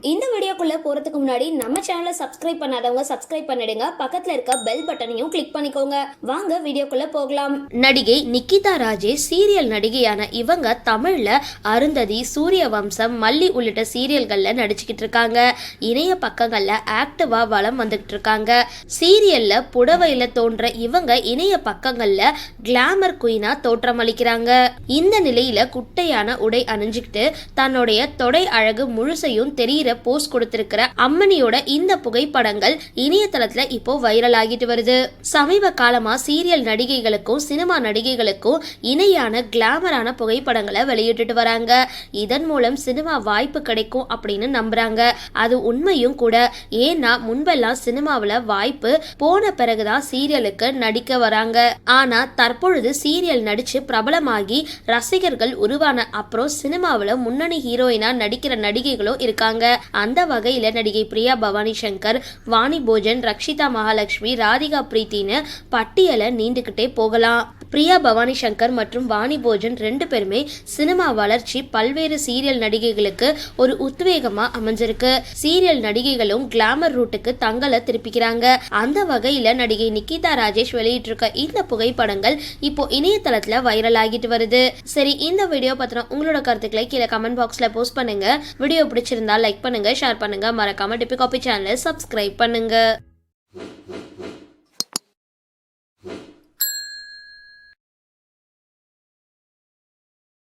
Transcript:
இந்த வீடியோக்குள்ளே போறதுக்கு முன்னாடி நம்ம சேனலை சப்ஸ்கிரைப் பண்ணாதவங்க சப்ஸ்கிரைப் பண்ணிடுங்க. பக்கத்தில் இருக்க பெல் பட்டனையும் கிளிக் பண்ணிக்கோங்க. வாங்க வீடியோக்குள்ளே போகலாம். நடிகை நிக்கிதா ராஜேஷ் சீரியல் நடிகையான இவங்க தமிழில் அருந்ததி சூரிய வம்சம் மல்லி உள்ளிட்ட சீரியல்களில் நடிச்சுக்கிட்டு இருக்காங்க. இணைய பக்கங்களில் ஆக்டிவா வளம் வந்துக்கிட்டு இருக்காங்க. சீரியலில் புடவையில் தோன்ற இவங்க இணைய பக்கங்களில் கிளாமர் குயினா தோற்றமளிக்கிறாங்க இந்த நிலையில் குட்டையான உடை அணிஞ்சுக்கிட்டு தன்னுடைய தொடை அழகு முழுசையும் தெரியிற போஸ்ட் கொடுத்திருக்கிற அம்மனியோட இந்த புகைப்படங்கள் இணையதளத்துல இப்போ வைரல் ஆகிட்டு வருது. சமீப காலமா சீரியல் நடிகைகளுக்கும் சினிமா நடிகைகளுக்கும் இணையான கிளாமரான புகைப்படங்களை வெளியிட்டுட்டு வராங்க. இதன் மூலம் சினிமா வாய்ப்பு கிடைக்கும் அப்படின்னு நம்புறாங்க. அது உண்மையும் கூட. ஏன்னா முன்பெல்லாம் சினிமாவில் வாய்ப்பு போன பிறகுதான் சீரியலுக்கு நடிக்க வராங்க. ஆனா தற்பொழுது சீரியல் நடிச்சு பிரபலமாகி ரசிகர்கள் உருவான அப்புறம் சினிமாவில் முன்னணி ஹீரோயினா நடிக்கிற நடிகைகளும் இருக்காங்க. அந்த வகையில் நடிகை பிரியா பவானி சங்கர் வாணி போஜன் ரக்ஷிதா மகாலட்சுமி ராதிகா பிரீத்தின்னு பட்டியலை நீண்டுகிட்டே போகலாம். பிரியா பவானி சங்கர் மற்றும் வாணி போஜன் ரெண்டு பேருமே சினிமா வளர்ச்சி பல்வேறு சீரியல் நடிகைகளுக்கு ஒரு உத்வேகமாக அமைஞ்சிருக்கு. சீரியல் நடிகைகளும் கிளாமர் ரூட்டுக்கு தங்களை திருப்பிக்கிறாங்க. அந்த வகையில் நடிகை நிக்கிதா ராஜேஷ் வெளியிட்டிருக்க இந்த புகைப்படங்கள் இப்போ இணையதளத்தில் வைரல் ஆகிட்டு வருது. சரி இந்த வீடியோ பத்தின உங்களோட கருத்துக்களை கீழே கமெண்ட் பாக்ஸில் போஸ்ட் பண்ணுங்க. வீடியோ பிடிச்சிருந்தா லைக் பண்ணுங்க ஷேர் பண்ணுங்க. மறக்காம டிபி காபி சேனலை சப்ஸ்கிரைப் பண்ணுங்க.